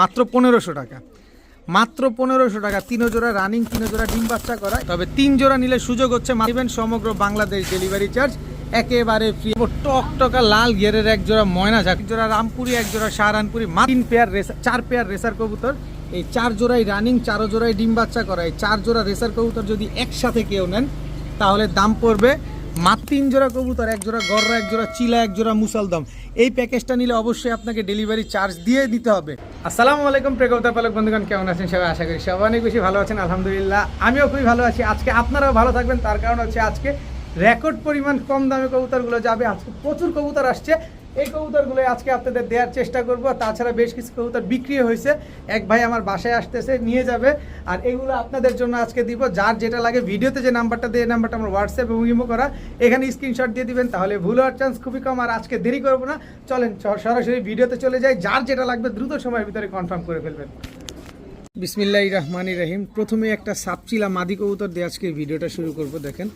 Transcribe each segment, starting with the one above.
মাত্র পনেরোশো টাকা। মাত্র পনেরোশো টাকা তিন জোড়া রানিং তিন জোড়া ডিম বাচ্চা করা। তবে তিন জোড়া নিলে সুযোগ হচ্ছে মারিবেন সমগ্র বাংলাদেশ ডেলিভারি চার্জ একেবারে ফ্রি টক টকা লাল গিয়ারের এক জোড়া ময়না ঝাঁক জোড়া রামপুরি, এক জোড়া শাহরানপুরি মা- তিন পেয়ার রেসার চার পেয়ার রেসার কবুতর। এই চার জোড়াই রানিং চারো জোড়াই ডিম বাচ্চা করা। এই চার জোড়া রেসার কবুতর যদি একসাথে কেউ নেন, তাহলে দাম পড়বে মাত্র তিন জোড়া কবুতর, এক জোড়া গড়রা এক জোড়া চিলা, এক জোড়া মুসালদম। এই প্যাকেজটা নিলে অবশ্যই আপনাকে ডেলিভারি চার্জ দিয়ে দিতে হবে। আসসালামু আলাইকুম প্রেকবতা পালক বন্ধুগণ, কেমন আছেন সবাই? আশা করি সবাই অনেক বেশি ভালো আছেন, আলহামদুলিল্লাহ। আমিও খুবই ভালো আছি। আজকে আপনারাও ভালো থাকবেন। তার কারণ হচ্ছে আজকে রেকর্ড পরিমাণ কম দামে কবুতরগুলো যাবে। আজকে প্রচুর কবুতর আসছে। এই কবুতরগুলো আজকে আপনাদের দেওয়ার চেষ্টা করব। তাছাড়া বেশ কিছু কবুতর বিক্রি হয়েছে। এক ভাই আমার বাসায় আসতেছে, নিয়ে যাবে। আর এগুলো আপনাদের জন্য আজকে দিব। যার যেটা লাগে ভিডিওতে যে নাম্বারটা দিয়ে নাম্বারটা আমার হোয়াটসঅ্যাপ এবং ইমো করা। এখানে স্ক্রিনশট দিয়ে দিবেন, তাহলে ভুল হওয়ার চান্স খুবই কম। আর আজকে দেরি করব না। চলেন সরাসরি ভিডিওতে চলে যাই। যার যেটা লাগবে দ্রুত সময়ের ভিতরে কনফার্ম করে ফেলবেন। বিসমিল্লাহ রহমানি রহিম। প্রথমে একটা সাপচিলা মাদি কবুতর দিয়ে আজকে ভিডিওটা শুরু করব। দেখেন,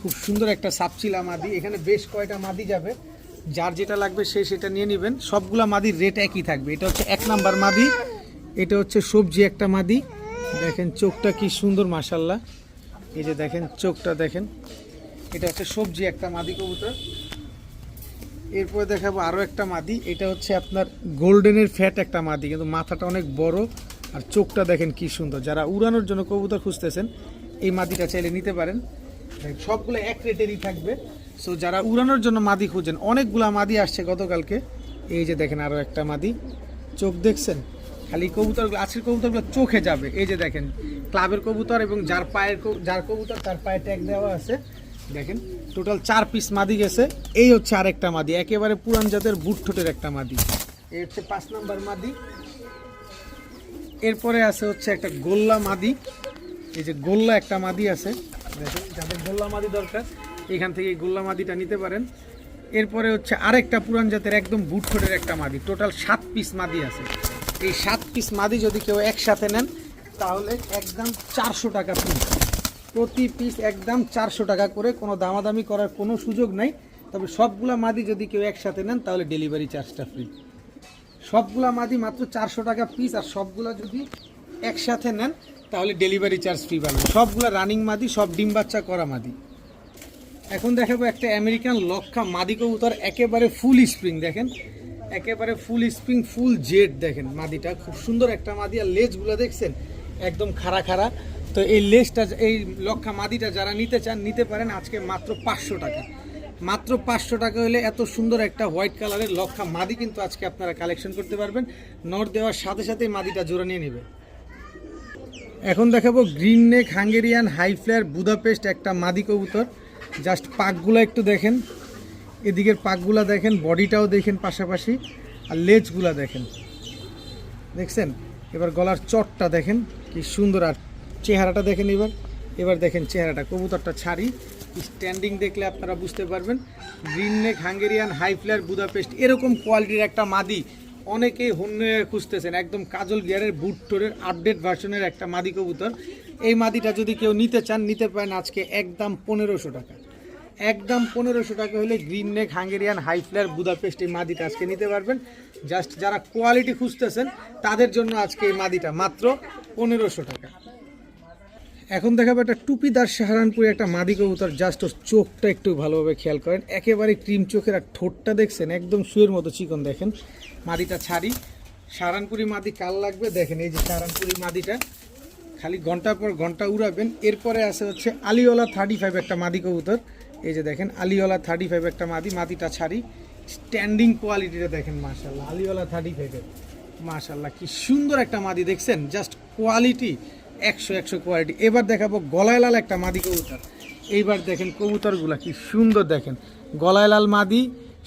খুব সুন্দর একটা সাপচিলা মাদি। এখানে বেশ কয়টা মাদি যাবে। যার যেটা লাগবে সে সেটা নিয়ে নেবেন। সবগুলা মাদির রেট একই থাকবে। এটা হচ্ছে এক নাম্বার মাদি, এটা হচ্ছে সবজি একটা মাদি। দেখেন চোখটা কি সুন্দর মাসাল্লাহ এই যে দেখেন, চোখটা দেখেন। এটা হচ্ছে সবজি একটা মাদি কবুতর। এরপরে দেখাবো আরও একটা মাদি। এটা হচ্ছে আপনার গোল্ডেনের ফ্যাট একটা মাদি, কিন্তু মাথাটা অনেক বড়। আর চোখটা দেখেন কি সুন্দর। যারা উড়ানোর জন্য কবুতর খুঁজতেছেন, এই মাদিটা চাইলে নিতে পারেন। সবগুলো এক রেটেরই থাকবে। সো যারা উড়ানোর জন্য মাদি খুঁজেন, অনেকগুলা মাদি আসছে গতকালকে। এই যে দেখেন আরও একটা মাদি। চোখ দেখছেন? খালি কবুতরগুলো, আজকের কবুতরগুলো চোখে যাবে। এই যে দেখেন, ক্লাবের কবুতর এবং যার পায়ের যার কবুতর, তার পায়ে ট্যাগ দেওয়া আছে। দেখেন, টোটাল চার পিস মাদি গেছে। এই হচ্ছে আরেকটা মাদি, একেবারে পুরান জাতের বুট ঠোঁটের একটা মাদি। এই হচ্ছে পাঁচ নাম্বার মাদি। এরপরে আছে হচ্ছে একটা গোল্লা মাদি। এই যে গোল্লা একটা মাদি আছে। দেখেন, যাদের গোল্লা মাদি দরকার, এখান থেকে গোল্লা মাদিটা নিতে পারেন। এরপরে হচ্ছে আরেকটা পুরান জাতের একদম বুট ঠোঁটের একটা মাদি, টোটাল সাত পিস মাদি আছে। এই সাত পিস মাদি যদি কেউ একসাথে নেন, তাহলে একদম চারশো টাকা পিস। প্রতি পিস একদম চারশো টাকা করে, কোনো দামাদামি করার কোনো সুযোগ নাই। তবে সবগুলা মাদি যদি কেউ একসাথে নেন, তাহলে ডেলিভারি চার্জটা ফ্রি। সবগুলা মাদি মাত্র চারশো টাকা পিস, আর সবগুলা যদি একসাথে নেন তাহলে ডেলিভারি চার্জ ফ্রি পাবেন। সবগুলো রানিং মাদি, সব ডিম বাচ্চা করা মাদি। এখন দেখাবো একটা আমেরিকান লক্ষা মাদি কবুতর, একেবারে ফুল স্প্রিং দেখেন? একেবারে ফুল স্প্রিং ফুল জেড দেখেন মাদিটা। খুব সুন্দর একটা মাদি, আর লেজগুলো দেখছেন? একদম খাড়া খাড়া। তো এই লেজটা, এই লক্ষা মাদিটা যারা নিতে চান, নিতে পারেন আজকে মাত্র পাঁচশো টাকা। মাত্র পাঁচশো টাকা হলে এত সুন্দর একটা হোয়াইট কালারের লক্ষা মাদি কিন্তু আজকে আপনারা কালেকশন করতে পারবেন। নট দেওয়ার সাথে সাথে মাদিটা জোড়া নিয়ে নেবে। এখন দেখাবো green neck Hungarian high flyer Budapest একটা মাদি কবুতর। জাস্ট পাকগুলো একটু দেখেন। এদিকের পাকগুলা দেখেন, বডিটাও দেখেন পাশাপাশি, আর লেজগুলা দেখেন। দেখছেন? এবার গলার চটটা দেখেন, কি সুন্দর, আর চেহারাটা দেখেন এবার। এবার দেখেন চেহারাটা, কবুতরটা ছাড়ি। স্ট্যান্ডিং দেখলে আপনারা বুঝতে পারবেন। Green neck Hungarian high flyer Budapest, এরকম কোয়ালিটির একটা মাদি অনেকেই হন্য খুঁজতেছেন, একদম কাজল গিয়ারের বুট টোরের আপডেট ভার্সনের একটা মাদি কবুতর। এই মাদিটা যদি কেউ নিতে চান, নিতে পারেন আজকে একদম পনেরোশো টাকা। একদম পনেরোশো টাকা হলে green neck Hungarian high flyer Budapest এই মাদিটা আজকে নিতে পারবেন। জাস্ট যারা কোয়ালিটি খুঁজতেছেন, তাদের জন্য আজকে এই মাদিটা মাত্র পনেরোশো টাকা। এখন দেখাবো একটা টুপিদার সাহারানপুরে একটা মাদি কবুতর। জাস্ট ওর চোখটা একটু ভালোভাবে খেয়াল করেন। একেবারে ক্রিম চোখের আর ঠোঁটটা দেখছেন, একদম শুয়ের মতো চিকন দেখেন। মাদিটা ছাড়ি। সারানপুরি মাদি কাল লাগবে, দেখেন এই যে সাহারানপুরি মাদিটা। খালি ঘণ্টার পর ঘণ্টা উড়াবেন। এরপরে আছে হচ্ছে আলিওলা থার্টি ফাইভ একটা মাদি কবুতর। এই যে দেখেন, আলিওলা থার্টি ফাইভ একটা মাদি, মাদিটা ছাড়ি। স্ট্যান্ডিং কোয়ালিটিটা দেখেন মাশাল্লাহ আলিওলা থার্টি ফাইভের মাশাল্লাহ কি সুন্দর একটা মাদি, দেখছেন? জাস্ট কোয়ালিটি একশো একশো কোয়ালিটি এবার দেখাবো গলায় লাল একটা মাদি কবুতর। এইবার দেখেন কবুতরগুলা কি সুন্দর দেখেন। গলায় লাল মাদি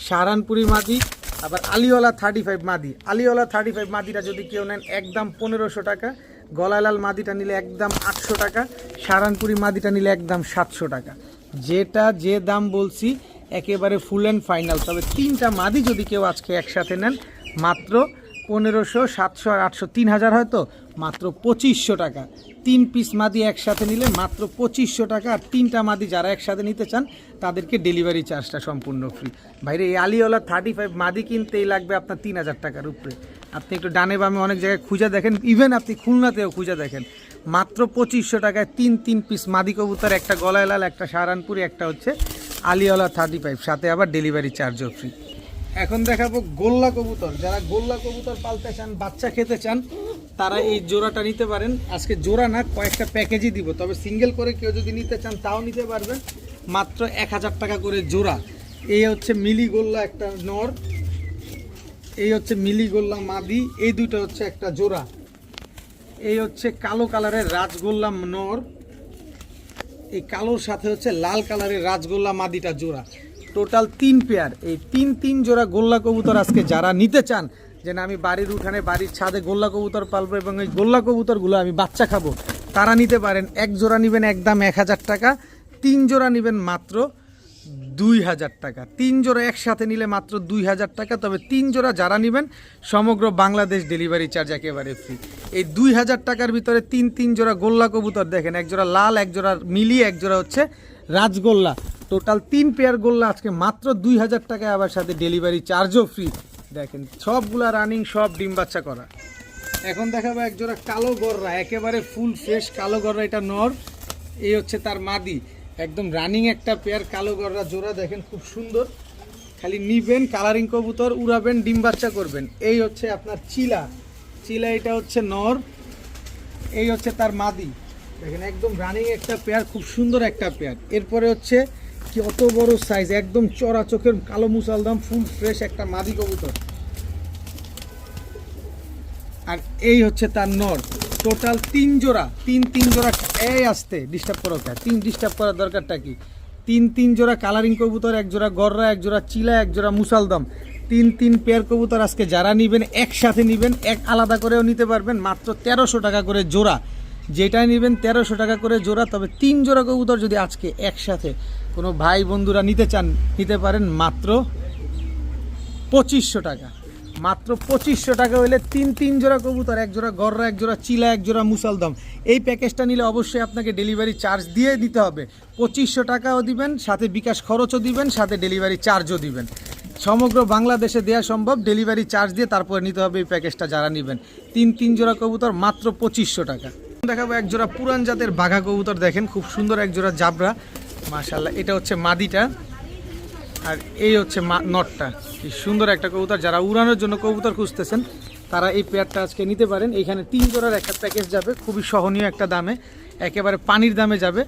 সাহারানপুরি মাদি আবার আলিওয়ালা থার্টি ফাইভ মাদি। আলিওয়ালা থার্টি ফাইভ মাদিটা যদি কেউ নেন, একদম পনেরোশো টাকা। গলালাল মাদিটা নিলে একদম আটশো টাকা। সারানপুরি মাদিটা নিলে একদম সাতশো টাকা। যেটা যে দাম বলছি, একেবারে ফুল অ্যান্ড ফাইনাল তবে তিনটা মাদি যদি কেউ আজকে একসাথে নেন, মাত্র পনেরোশো, সাতশো আর আটশো তিন হাজার হয়তো? মাত্র পঁচিশশো টাকা। তিন পিস মাদি একসাথে নিলে মাত্র পঁচিশশো টাকা। আর তিনটা মাদি যারা একসাথে নিতে চান, তাদেরকে ডেলিভারি চার্জটা সম্পূর্ণ ফ্রি বাইরে এই আলিওয়ালা থার্টি ফাইভ মাদি কিনতেই লাগবে আপনার তিন হাজার টাকার উপরে। আপনি একটু ডানে বামে অনেক জায়গায় খুঁজে দেখেন ইভেন আপনি খুলনাতেও খুঁজে দেখেন। মাত্র পঁচিশশো টাকায় তিন তিন পিস মাদি কবুতর, একটা গলায় লাল, একটা সাহারানপুরি, একটা হচ্ছে আলিওয়ালা থার্টি ফাইভ সাথে আবার ডেলিভারি চার্জও ফ্রি এখন দেখাবো গোল্লা কবুতর। যারা গোল্লা কবুতর পালতে চান, বাচ্চা খেতে চান, তারা এই জোড়াটা নিতে পারেন। আজকে জোড়া না, কয়েকটা প্যাকেজই দিব, তবে সিঙ্গেল করে কেউ যদি নিতে চান, তাও নিতে পারবেন। মাত্র এক হাজার টাকা করে জোড়া। এই হচ্ছে মিলি গোল্লা একটা নর। এই হচ্ছে মিলি গোল্লা মাদি। এই দুটো হচ্ছে একটা জোড়া। এই হচ্ছে কালো কালারের রাজগোল্লা নর। এই কালোর সাথে হচ্ছে লাল কালারের রাজগোল্লা মাদিটা জোড়া। টোটাল তিন পেয়ার। এই তিন তিন জোড়া গোল্লা কবুতর আজকে যারা নিতে চান যে না আমি বাড়ির উঠানে, বাড়ির ছাদে গোল্লা কবুতর পালবো এবং এই গোল্লা কবুতরগুলো আমি বাচ্চা খাব। তারা নিতে পারেন, এক জোড়া নেবেন একদম এক হাজার টাকা, তিন জোড়া নেবেন মাত্র দুই হাজার টাকা। তিন জোড়া একসাথে নিলে মাত্র দুই হাজার টাকা, তবে তিন জোড়া যারা নেবেন, সমগ্র বাংলাদেশ ডেলিভারি চার্জ একেবারে ফ্রি এই দুই হাজার টাকার ভিতরে তিন তিন জোড়া গোল্লা কবুতর দেখেন, এক জোড়া লাল, এক জোড়া মিলিয়ে এক জোড়া হচ্ছে রাজগোল্লা। টোটাল তিন পেয়ার গোল্লা আজকে মাত্র দুই হাজার টাকায় আবার সাথে ডেলিভারি চার্জও ফ্রি দেখেন, সবগুলা রানিং সব ডিম বাচ্চা করা। এখন দেখাবো এক জোড়া কালো গররা, একেবারে ফুল ফ্রেশ কালো গররা, এটা নর। এই হচ্ছে তার মাদি। একদম রানিং একটা পেয়ার কালো গররা জোড়া, দেখেন খুব সুন্দর। খালি নিবেন কালারিং কবুতর, উড়াবেন, ডিম বাচ্চা করবেন। এই হচ্ছে আপনার চিলা। চিলা এটা হচ্ছে নর। এই হচ্ছে তার মাদি। দেখেন, একদম রানিং একটা পেয়ার খুব সুন্দর একটা পেয়ার এরপরে হচ্ছে, কি অত বড় সাইজ একদম চড়া চোখের কালো মুসালদাম ফুল ফ্রেশ একটা মাদি কবুতর। আর এই হচ্ছে তার নর। টোটাল তিন জোড়া, তিন তিন জোড়া এই আসতে ডিস্টার্ব করো তিন ডিস্টার্ব করার দরকারটা কি? তিন তিন জোড়া কালারিং কবুতর, এক জোড়া গররা, এক জোড়া চিলা, এক জোড়া মুসালদম তিন তিন পেয়ার কবুতর আজকে যারা নেবেন, একসাথে নেবেন, এক আলাদা করেও নিতে পারবেন, মাত্র তেরোশো টাকা করে জোড়া। যেটাই নেবেন তেরোশো টাকা করে জোড়া, তবে তিন জোড়া কবুতর যদি আজকে একসাথে কোনো ভাই বন্ধুরা নিতে চান, নিতে পারেন মাত্র পঁচিশশো টাকা। মাত্র পঁচিশশো টাকা হইলে তিন তিন জোড়া কবুতর, এক জোড়া গররা, এক জোড়া চিলা, এক জোড়া মুসালদম। এই প্যাকেজটা নিলে অবশ্যই আপনাকে ডেলিভারি চার্জ দিয়ে দিতে হবে। পঁচিশশো টাকাও দিবেন, সাথে বিকাশ খরচও দিবেন, সাথে ডেলিভারি চার্জও দিবেন। সমগ্র বাংলাদেশে দেওয়া সম্ভব, ডেলিভারি চার্জ দিয়ে তারপরে নিতে হবে এই প্যাকেজটা যারা নেবেন। তিন তিন জোড়া কবুতর, মাত্র পঁচিশশো টাকা। দেখাবো এক জোড়া পুরান জাতের বাঘা কবুতর, দেখেন খুব সুন্দর এক জোড়া জাবরা। মাশাল্লাহ এটা হচ্ছে মাদিটা আর এই হচ্ছে নটটা। কি সুন্দর একটা কবুতর, যারা উড়ানোর জন্য কবুতর খুঁজতেছেন, তারা এই পেয়ারটা আজকে নিতে পারেন। এখানে তিন জোড়ার একটা প্যাকেজ যাবে, খুবই সহনীয় একটা দামে, একেবারে পানির দামে যাবে।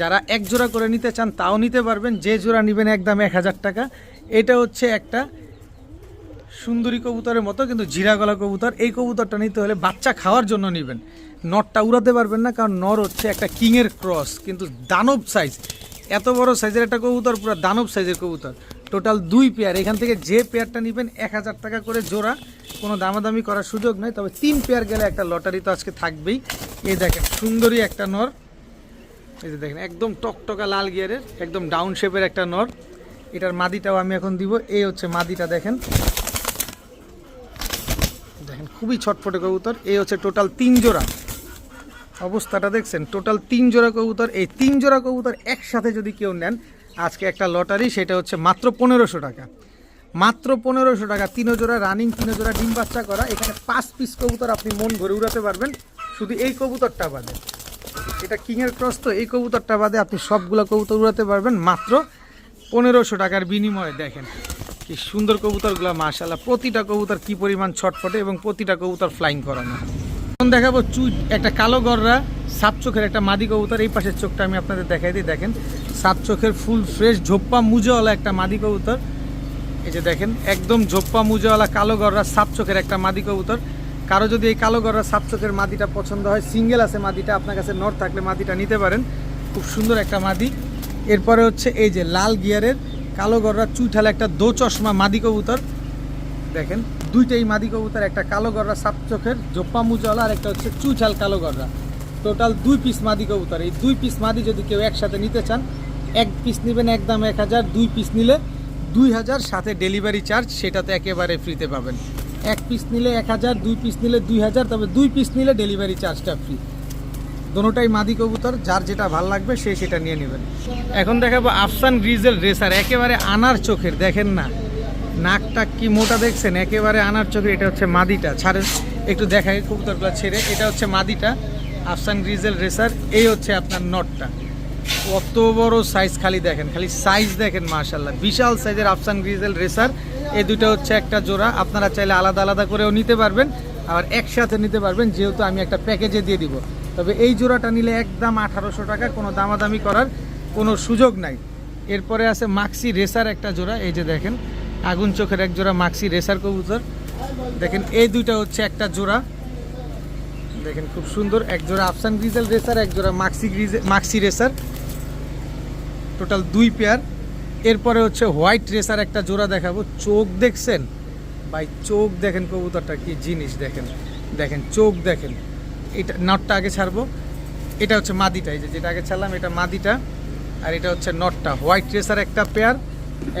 যারা এক জোড়া করে নিতে চান, তাও নিতে পারবেন। যে জোড়া নেবেন একদম এক হাজার টাকা। এটা হচ্ছে একটা সুন্দরী কবুতরের মতো, কিন্তু জিরা গলা কবুতর। এই কবুতরটা নিতে হলে বাচ্চা খাওয়ার জন্য নেবেন। নটটা উড়াতে পারবেন না, কারণ নর হচ্ছে একটা কিংয়ের ক্রস, কিন্তু দানব সাইজ এত বড় সাইজের একটা কবুতর, পুরো দানব সাইজের কবুতর। টোটাল দুই পেয়ার এখান থেকে যে পেয়ারটা নেবেন, এক হাজার টাকা করে জোড়া। কোনো দামাদামি করার সুযোগ নেই, তবে তিন পেয়ার গেলে একটা লটারি তো আজকে থাকবেই। এই দেখেন, সুন্দরী একটা নর। এই যে দেখেন, একদম টকটকা লাল গিয়ারের একদম ডাউন শেপের একটা নর। এটার মাদিটাও আমি এখন দিব। এই হচ্ছে মাদিটা দেখেন দেখেন। খুবই ছটফটে কবুতর। এই হচ্ছে টোটাল তিন জোড়া। অবস্থাটা দেখছেন, টোটাল তিন জোড়া কবুতর। এই তিন জোড়া কবুতর একসাথে যদি কেউ নেন, আজকে একটা লটারি, সেটা হচ্ছে মাত্র পনেরোশো টাকা। মাত্র পনেরোশো টাকা, তিনো জোড়া রানিং, তিনো জোড়া ডিম বাচ্চা করা। এখানে পাঁচ পিস কবুতর আপনি মন ভরে উড়াতে পারবেন। শুধু এই কবুতরটা বাদে। এটা কিংয়ের ক্রস তো, এই কবুতরটা বাদে আপনি সবগুলো কবুতর উড়াতে পারবেন মাত্র পনেরোশো টাকার বিনিময়ে, দেখেন। কি সুন্দর কবুতরগুলো মাশাল্লাহ প্রতিটা কবুতর কি পরিমাণ ছটফটে এবং প্রতিটা কবুতর ফ্লাইং করানো। এখন দেখাবো চুই একটা কালো গররা, সাপ চোখের একটা মাদি কবুতর। এই পাশের চোখটা আমি আপনাদের দেখাই দিই, দেখেন। সাপ চোখের ফুল ফ্রেশ ঝোপ্পা মুজেওয়ালা একটা মাদি কবুতর। এই যে দেখেন, একদম ঝোপ্পা মুজেওয়ালা কালো গররা, সাপ চোখের একটা মাদি কবুতর। কারও যদি এই কালো গররা, সাপ চোখের মাদিটা পছন্দ হয় সিঙ্গেল আছে মাদিটা, আপনার কাছে নর থাকলে মাদিটা নিতে পারেন। খুব সুন্দর একটা মাদি। এরপরে হচ্ছে এই যে লাল গিয়ারের কালো গররা চুইঠালা একটা দো চশমা মাদি কবুতর। দেখেন, দুইটাই মাদি কবুতর, একটা কালো গররা সাপ চোখের, জোপ্পা মুজওয়ালা আর একটা হচ্ছে চুইঠাল কালো গররা টোটাল দুই পিস মাদি কবুতর। এই দুই পিস মাদি যদি কেউ একসাথে নিতে চান, এক পিস নেবেন একদম এক হাজার, দুই পিস নিলে দুই হাজার, সাথে ডেলিভারি চার্জ, সেটা তো একেবারে ফ্রিতে পাবেন। এক পিস নিলে এক হাজার, দুই পিস নিলে দুই হাজার, তবে দুই পিস নিলে ডেলিভারি চার্জটা ফ্রি। দোনোটাই মাদি কবুতর, যার যেটা ভালো লাগবে সে সেটা নিয়ে নেবেন। এখন দেখাবো আফসান গ্রিজেল রেসার, একেবারে আনার চোখের, দেখেন না। নাকটা কি মোটা দেখছেন? একেবারে আনার চোখের, এটা হচ্ছে মাদিটা। ছাড়েন, একটু দেখাই, কবুতরগুলো ছেড়ে, এটা হচ্ছে মাদিটা, আফসান গ্রিজেল রেসার, এই হচ্ছে আপনার নটটা। কত বড় সাইজ খালি দেখেন, খালি সাইজ দেখেন মাশাল্লাহ বিশাল সাইজের আফসান গ্রিজেল রেসার, এই দুটো হচ্ছে একটা জোড়া, আপনারা চাইলে আলাদা আলাদা করেও নিতে পারবেন, আবার একসাথে নিতে পারবেন, যেহেতু আমি একটা প্যাকেজে দিয়ে দিব। তবে এই জোড়াটা নিলে একদম আঠারোশো টাকা, কোনো দামাদামি করার কোনো সুযোগ নাই। এরপরে আছে মাক্সি রেসার একটা জোড়া, এই যে দেখেন, আগুন চোখের এক জোড়া মাক্সি রেসার কবুতর। দেখেন, এই দুইটা হচ্ছে একটা জোড়া। দেখেন, খুব সুন্দর, এক জোড়া আফসান গ্রিজেল রেসার এক জোড়া মাক্সি গ্রিজে মাক্সি রেসার টোটাল দুই পেয়ার এরপরে হচ্ছে হোয়াইট রেসার একটা জোড়া দেখাবো। চোখ দেখছেন? ভাই, চোখ দেখেন কবুতরটা কি জিনিস, দেখেন। দেখেন, চোখ দেখেন। এটা নটটা আগে ছাড়বো। এটা হচ্ছে মাদিটা, এই যে যেটা আগে ছাড়লাম, এটা মাদিটা। আর এটা হচ্ছে নটটা, হোয়াইট রেসার একটা পেয়ার,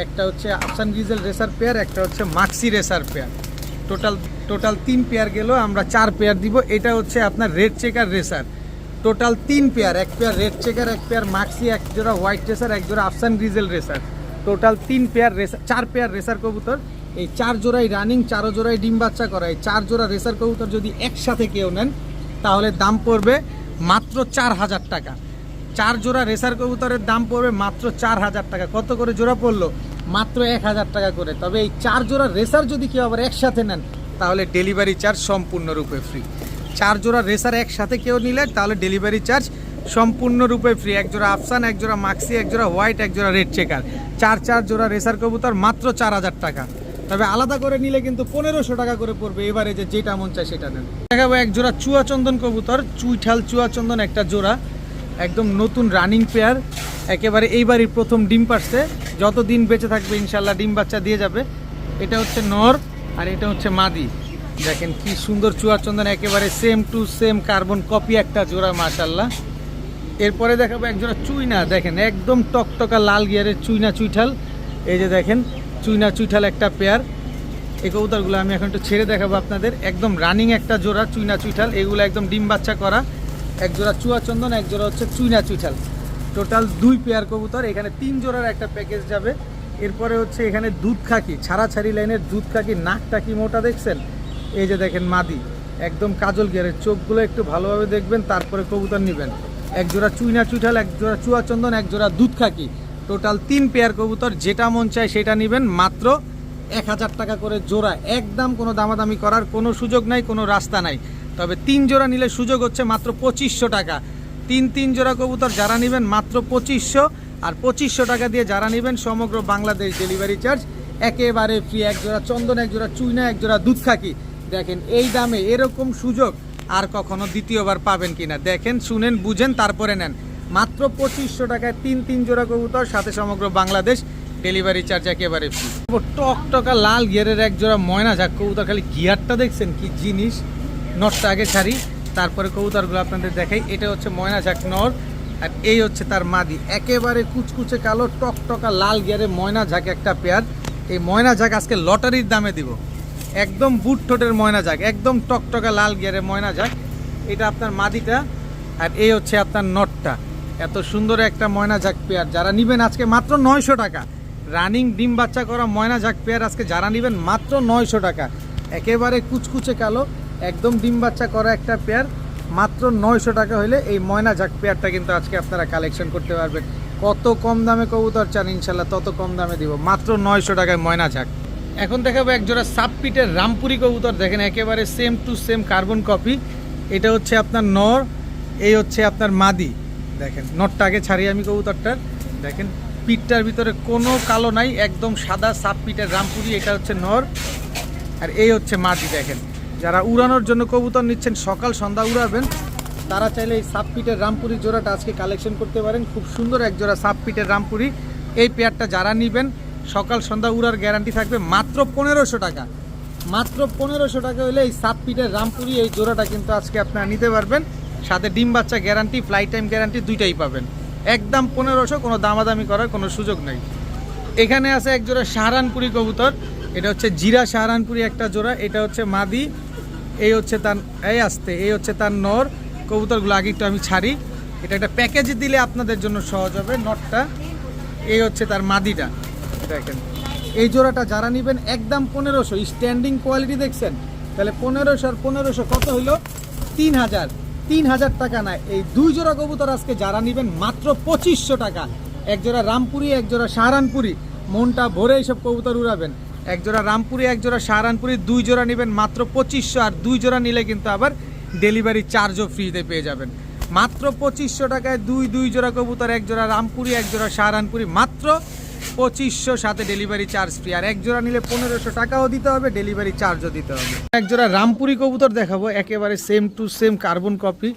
একটা হচ্ছে আফসান গ্রিজেল রেসার পেয়ার, একটা হচ্ছে maxi racer pair. Total total তিন পেয়ার গেল, আমরা চার পেয়ার দিব। এটা হচ্ছে আপনার রেড চেকার রেসার। টোটাল তিন পেয়ার, এক পেয়ার রেড চেকার, এক পেয়ার মাক্সি, এক জোড়া হোয়াইট রেসার, এক জোড়া আফসান গ্রিজেল রেসার। টোটাল তিন পেয়ার রেসার চার পেয়ার রেসার কবুতর। এই চার জোড়াই রানিং চারো জোড়াই ডিম বাচ্চা করা, এই চার জোড়া রেসার কবুতর যদি একসাথে কেউ নেন তাহলে দাম পড়বে মাত্র চার হাজার টাকা। চার জোড়া রেসার কবুতরের দাম পড়বে মাত্র চার হাজার টাকা। কত করে জোড়া পড়ল? মাত্র এক হাজার টাকা করে। তবে এই চার জোড়া রেসার যদি কেউ আবার একসাথে নেন, তাহলে ডেলিভারি চার্জ সম্পূর্ণরূপে ফ্রি। চার জোড়া রেসার একসাথে কেউ নিলে, তাহলে ডেলিভারি চার্জ সম্পূর্ণরূপে ফ্রি। এক জোড়া আফসান, এক জোড়া মাক্সি, এক জোড়া হোয়াইট, এক জোড়া রেড চেকার। চার চার জোড়া রেসার কবুতর মাত্র চার হাজার টাকা। তবে আলাদা করে নিলে কিন্তু পনেরোশো টাকা করে পড়বে এবারে যে যেটা মন চায় সেটা নেন। দেখাবো এক জোড়া চুয়া চন্দন কবুতর, চুইঠাল চুয়া চন্দন একটা জোড়া, একদম নতুন রানিং পেয়ার একেবারে এইবারই প্রথম ডিম পারছে। যত দিন বেঁচে থাকবে ইনশাল্লাহ ডিম বাচ্চা দিয়ে যাবে। এটা হচ্ছে নর আর এটা হচ্ছে মাদি। দেখেন কি সুন্দর চুয়া চন্দন, একেবারে same to same carbon copy একটা জোড়া মাশাল্লাহ এরপরে দেখাবো এক জোড়া চুইনা, দেখেন একদম টকটকা লাল গিয়ারের চুইনা চুইঠাল। এই যে দেখেন চুইনা চুইঠাল একটা পেয়ার এই কবুতরগুলো আমি এখন একটু ছেড়ে দেখাবো আপনাদের। একদম রানিং একটা জোড়া চুইনা চুইঠাল। এগুলো একদম ডিম বাচ্চা করা। এক জোড়া চুয়া চন্দন, এক জোড়া হচ্ছে চুইনা চুইঠাল। টোটাল দুই পেয়ার কবুতর। এখানে তিন জোড়ার একটা প্যাকেজ যাবে। এরপরে হচ্ছে এখানে দুধ খাকি, ছাড়াছাড়ি লাইনের দুধ খাকি, নাকটা কি মোটা দেখছেন? এই যে দেখেন মাদি। একদম কাজল গিয়ারের চোখগুলো একটু ভালোভাবে দেখবেন, তারপরে কবুতর নেবেন। এক জোড়া চুইনা চুইঠাল, এক জোড়া চুয়া চন্দন, এক জোড়া দুধ খাকি। টোটাল তিন পেয়ার কবুতর, যেটা মন চায় সেটা নেবেন মাত্র এক হাজার টাকা করে জোড়া। একদম কোনো দামাদামি করার কোনো সুযোগ নাই, কোনো রাস্তা নাই। তবে তিন জোড়া নিলে সুযোগ হচ্ছে মাত্র পঁচিশশো টাকা। তিন তিন জোড়া কবুতর যারা নেবেন মাত্র পঁচিশশো, আর পঁচিশশো টাকা দিয়ে যারা নেবেন সমগ্র বাংলাদেশ ডেলিভারি চার্জ, একেবারে ফ্রি এক জোড়া চন্দন, এক জোড়া চুইনা, এক জোড়া দুধ খাকি। দেখেন, এই দামে এরকম সুযোগ আর কখনো দ্বিতীয়বার পাবেন কিনা। দেখেন, শুনেন, বুঝেন, তারপরে নেন। মাত্র পঁচিশশো টাকায় তিন তিন জোড়া কবুতর, সাথে সমগ্র বাংলাদেশ ডেলিভারি চার্জ একেবারে ফ্রি টক টকা লাল গিয়ারের এক জোড়া ময়না যাক, কবুতর খালি গিয়ারটা দেখছেন কি জিনিস। নটটা আগে ছাড়ি, তারপরে কবুতরগুলো আপনাদের দেখাই। এটা হচ্ছে ময়না ঝাক নর, আর এই হচ্ছে তার মাদি। একেবারে কুচকুচে কালো, টকটকা লাল গিয়ারে ময়না ঝাক একটা পেয়ার। এই ময়না ঝাক আজকে লটারির দামে দিব। একদম বুট ঠোঁটের ময়না ঝাক একদম টকটকা লাল গিয়ারে ময়না ঝাক এটা আপনার মাদিটা, আর এই হচ্ছে আপনার নটটা। এত সুন্দর একটা ময়না ঝাঁক পেয়ার। যারা নিবেন আজকে মাত্র নয়শো টাকা। রানিং ডিম বাচ্চা করা ময়না ঝাঁক পেয়ার আজকে যারা নিবেন মাত্র নয়শো টাকা। একেবারে কুচকুচে কালো, একদম ডিম বাচ্চা করা একটা পেয়ার। মাত্র নয়শো টাকা হলে এই ময়না ঝাক পেয়ারটা কিন্তু আজকে আপনারা কালেকশন করতে পারবেন। কত কম দামে কবুতর চান ইনশাল্লাহ তত কম দামে দিব। মাত্র নয়শো টাকায় ময়না ঝাক। এখন দেখাবো এক জোড়া সাবপিটের রামপুরি কবুতর। দেখেন একেবারে same to same carbon copy এটা হচ্ছে আপনার নর, এই হচ্ছে আপনার মাদি। দেখেন, নটটা আগে ছাড়ি আমি কবুতরটার, দেখেন, পিঠটার ভিতরে কোনো কালো নাই, একদম সাদা সাপ পিঠের রামপুরি, এটা হচ্ছে নর, আর এই হচ্ছে মাদি দেখেন। যারা উড়ানোর জন্য কবুতর নিচ্ছেন, সকাল সন্ধ্যা উড়াবেন, তারা চাইলে এই সাপ পিঠের রামপুরি জোড়াটা আজকে কালেকশন করতে পারেন। খুব সুন্দর এক জোড়া সাপ পিঠের রামপুরি। এই পেয়ারটা যারা নেবেন, সকাল সন্ধ্যা উড়ার গ্যারান্টি থাকবে মাত্র পনেরোশো টাকা। মাত্র পনেরোশো টাকা হলে এই সাপ পিঠের রামপুরি, এই জোড়াটা কিন্তু আজকে আপনারা নিতে পারবেন। সাথে ডিম বাচ্চা গ্যারান্টি ফ্লাইট টাইম গ্যারান্টি দুইটাই পাবেন। একদম পনেরোশো, কোনো দামাদামি করার কোনো সুযোগ নেই। এখানে আছে এক জোড়া সাহারানপুরি কবুতর, এটা হচ্ছে জিরা সাহারানপুরি একটা জোড়া, এটা হচ্ছে মাদি, এই হচ্ছে তার, এই আসতে, এই হচ্ছে তার নর, কবুতরগুলো আগে একটু আমি ছাড়ি। এটা একটা প্যাকেজ দিলে আপনাদের জন্য সহজ হবে, নটটা, এই হচ্ছে তার মাদিটা। দেখেন, এই জোড়াটা যারা নেবেন একদম পনেরোশো স্ট্যান্ডিং কোয়ালিটি দেখছেন, তাহলে পনেরোশো আর পনেরোশো কত হইল? তিন হাজার। তিন হাজার টাকা না এই দুই জোড়া কবুতর আজকে যারা নেবেন মাত্র পঁচিশশো টাকা। এক জোড়া রামপুরি, এক জোড়া সাহারানপুরি। মনটা ভরে এইসব কবুতর উড়াবেন। এক জোড়া রামপুরি, এক জোড়া সাহারানপুরি, দুই জোড়া নেবেন মাত্র পঁচিশশো। আর দুই জোড়া নিলে কিন্তু আবার ডেলিভারি চার্জও ফ্রিতে পেয়ে যাবেন। মাত্র পঁচিশশো টাকায় দুই দুই জোড়া কবুতর, এক জোড়া রামপুরি, এক জোড়া সাহারানপুরি, মাত্র পঁচিশশো সাথে ডেলিভারি চার্জ ফ্রি আর এক জোড়া নিলে পনেরোশো টাকাও দিতে হবে ডেলিভারি চার্জও দিতে হবে। এক জোড়া রামপুরি কবুতর দেখাবো, একেবারে same to same carbon copy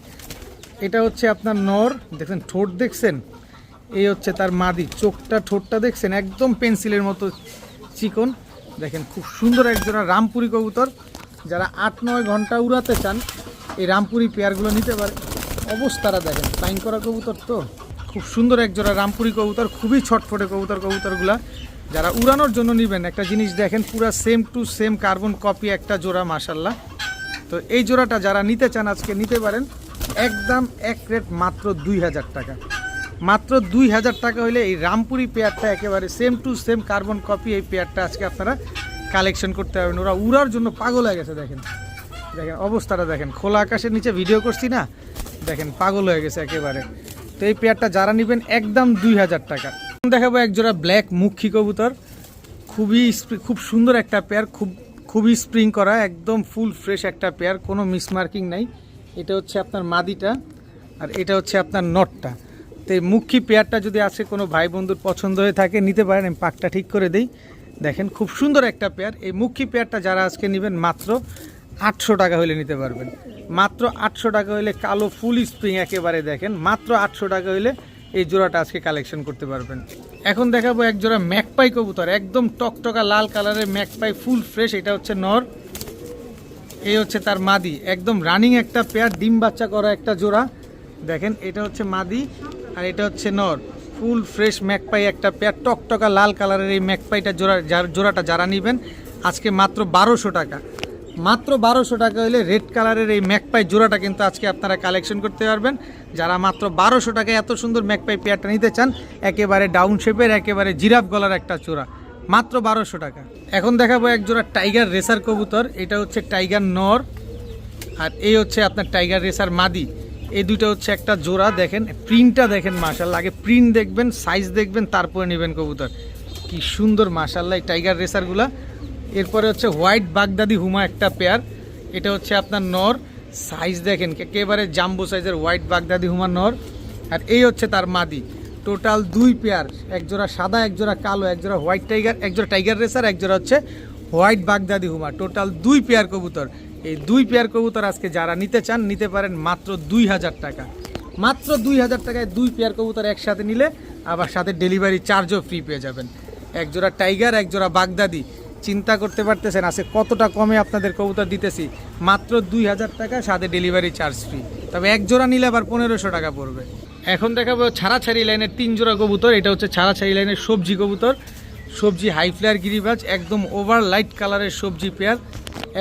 এটা হচ্ছে আপনার নর দেখছেন ঠোঁট দেখছেন? এই হচ্ছে তার মাদি, চোখটা, ঠোঁটটা দেখছেন? একদম পেন্সিলের মতো চিকন। দেখেন, খুব সুন্দর এক জোড়া রামপুরি কবুতর। যারা আট নয় ঘণ্টা উড়াতে চান, এই রামপুরি পেয়ারগুলো নিতে পারে। অবস্থাটা দেখেন সাইন করা কবুতর তো। খুব সুন্দর এক জোড়া রামপুরি কবুতর, খুবই ছটফটে কবুতর, কবুতরগুলা। যারা উড়ানোর জন্য নেবেন, একটা জিনিস দেখেন, পুরো same to same carbon copy একটা জোড়া মাসাল্লাহ তো এই জোড়াটা যারা নিতে চান আজকে, নিতে পারেন, একদম এক রেট মাত্র দুই হাজার টাকা। মাত্র দুই হাজার টাকা হলে এই রামপুরি পেয়ারটা একেবারে same to same carbon copy এই পেয়ারটা আজকে আপনারা কালেকশন করতে পারবেন। ওরা উড়ার জন্য পাগল হয়ে গেছে, দেখেন। দেখেন, অবস্থাটা দেখেন। খোলা আকাশের নিচে ভিডিও করছি না? দেখেন, পাগল হয়ে গেছে একেবারে। তো এই পেয়ারটা যারা নেবেন একদম দুই হাজার টাকা। দেখাবো এক জোড়া ব্ল্যাক মুখী কবুতর। খুবই খুব সুন্দর একটা পেয়ার, খুব, খুবই স্প্রিং করা, একদম ফুল ফ্রেশ একটা পেয়ার, কোনো মিসমার্কিং নাই। এটা হচ্ছে আপনার মাদিটা আর এটা হচ্ছে আপনার নটটা। তো এই মুখী পেয়ারটা যদি আজকে কোনো ভাই বন্ধুর পছন্দ হয়ে থাকে, নিতে পারেন, আমি পাকটা ঠিক করে দিই। দেখেন খুব সুন্দর একটা পেয়ার। এই মুখী পেয়ারটা যারা আজকে নেবেন মাত্র আটশো টাকা হলে নিতে পারবেন। মাত্র আটশো টাকা হলে কালো ফুল স্প্রিং একেবারে দেখেন। মাত্র আটশো টাকা হলে এই জোড়াটা আজকে কালেকশন করতে পারবেন। এখন দেখাবো এক জোড়া ম্যাকপাই কবুতর, একদম টকটকা লাল কালারের ম্যাকপাই, ফুল ফ্রেশ, এটা হচ্ছে নর। এই হচ্ছে তার মাদি, একদম রানিং একটা পেয়ার ডিম বাচ্চা করা একটা জোড়া। দেখেন, এটা হচ্ছে মাদি আর এটা হচ্ছে নর। ফুল ফ্রেশ ম্যাকপাই একটা পেয়ার টকটকা লাল কালারের এই ম্যাকপাইটা জোড়া জোড়াটা যারা নেবেন, আজকে মাত্র বারোশো টাকা। মাত্র বারোশো টাকা হলে রেড কালারের এই ম্যাকপাই জোড়াটা কিন্তু আজকে আপনারা কালেকশন করতে পারবেন। যারা মাত্র বারোশো টাকায় এত সুন্দর ম্যাকপাই পেয়ারটা নিতে চান, একেবারে ডাউন শেপের, একেবারে জিরাফ গলার একটা চূড়া। মাত্র বারোশো টাকা। এখন দেখাবো এক জোড়া টাইগার রেসার কবুতর, এটা হচ্ছে টাইগার নর, আর এই হচ্ছে আপনার টাইগার রেসার মাদি। এই দুটো হচ্ছে একটা জোড়া, দেখেন, প্রিন্টটা দেখেন মাশাল্লাহ আগে প্রিন্ট দেখবেন, সাইজ দেখবেন, তারপরে নেবেন কবুতর। কি সুন্দর মাশাল্লাহ এই টাইগার রেসারগুলা। এরপরে হচ্ছে হোয়াইট বাগদাদি হুমা একটা পেয়ার। এটা হচ্ছে আপনার নর। সাইজ দেখেন, একেবারে জাম্বো সাইজের হোয়াইট বাগদাদি হুমা নর। আর এই হচ্ছে তার মাদি। টোটাল দুই পেয়ার এক জোড়া সাদা এক জোড়া কালো এক জোড়া হোয়াইট টাইগার এক জোড়া টাইগার রেসার এক জোড়া হচ্ছে হোয়াইট বাগদাদি হুমা। টোটাল দুই পেয়ার কবুতর। এই দুই পেয়ার কবুতর আজকে যারা নিতে চান, নিতে পারেন মাত্র দুই হাজার টাকা। মাত্র দুই হাজার টাকায় দুই পেয়ার কবুতর একসাথে নিলে আবার সাথে ডেলিভারি চার্জও ফ্রি পেয়ে যাবেন। এক জোড়া টাইগার এক জোড়া বাগদাদি। চিন্তা করতে পারতেছেন আজকে কতটা কমে আপনাদের কবুতর দিতেছি? মাত্র দুই হাজার টাকা, সাথে ডেলিভারি চার্জ ফ্রি তবে এক জোড়া নিলে আবার পনেরোশো টাকা পড়বে। এখন দেখাবো ছাড়াছাড়ি লাইনের তিন জোড়া কবুতর। এটা হচ্ছে ছাড়াছাড়ি লাইনের সবজি কবুতর। সবজি হাই ফ্লেয়ার গিরিবাজ, একদম ওভার লাইট কালারের সবজি পেয়ার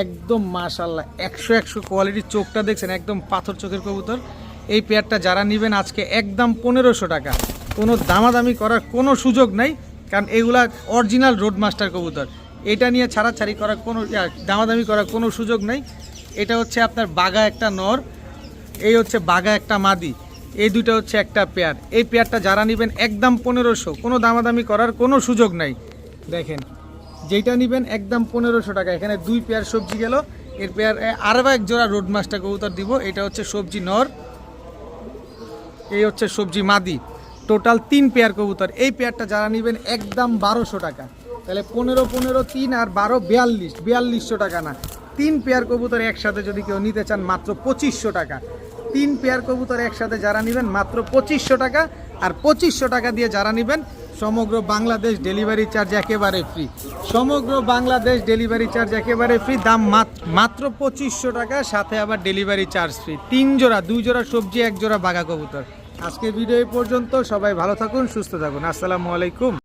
একদম মাশাল্লাহ একশো একশো কোয়ালিটির চোখটা দেখছেন, একদম পাথর চোখের কবুতর। এই পেয়ারটা যারা নেবেন আজকে একদম পনেরোশো টাকা। কোনো দামাদামি করার কোনো সুযোগ নাই, কারণ এগুলা অরিজিনাল রোড মাস্টার কবুতর। এটা নিয়ে ছাড়াছাড়ি করার কোনো দামাদামি করার কোনো সুযোগ নেই। এটা হচ্ছে আপনার বাগা একটা নর, এই হচ্ছে বাগা একটা মাদি, এই দুটো হচ্ছে একটা পেয়ার। এই পেয়ারটা যারা নেবেন একদম পনেরোশো, কোনো দামাদামি করার কোনো সুযোগ নাই। দেখেন যেটা নেবেন একদম পনেরোশো টাকা। এখানে দুই পেয়ার সবজি গেল। এর পেয়ার আরও এক জোড়া রোড মাস্টার কবুতর দিব। এটা হচ্ছে সবজি নর, এই হচ্ছে সবজি মাদি। টোটাল তিন পেয়ার কবুতর। এই পেয়ারটা যারা নেবেন একদম বারোশো টাকা। তাহলে পনেরো পনেরো, তিন আর বারো, বিয়াল্লিশ। বিয়াল্লিশশো টাকা না। তিন পেয়ার কবুতর একসাথে যদি কেউ নিতে চান, মাত্র পঁচিশশো টাকা। তিন পেয়ার কবুতর একসাথে যারা নেবেন, মাত্র পঁচিশশো টাকা। আর পঁচিশশো টাকা দিয়ে যারা নেবেন, সমগ্র বাংলাদেশ ডেলিভারি চার্জ একেবারে ফ্রি সমগ্র বাংলাদেশ ডেলিভারি চার্জ একেবারে ফ্রি দাম মাত- মাত্র পঁচিশশো টাকা, সাথে আবার ডেলিভারি চার্জ ফ্রি তিন জোড়া, দুই জোড়া সবজি, এক জোড়া বাঘা কবুতর। আজকের ভিডিও পর্যন্ত, সবাই ভালো থাকুন, সুস্থ থাকুন। আসসালামু আলাইকুম।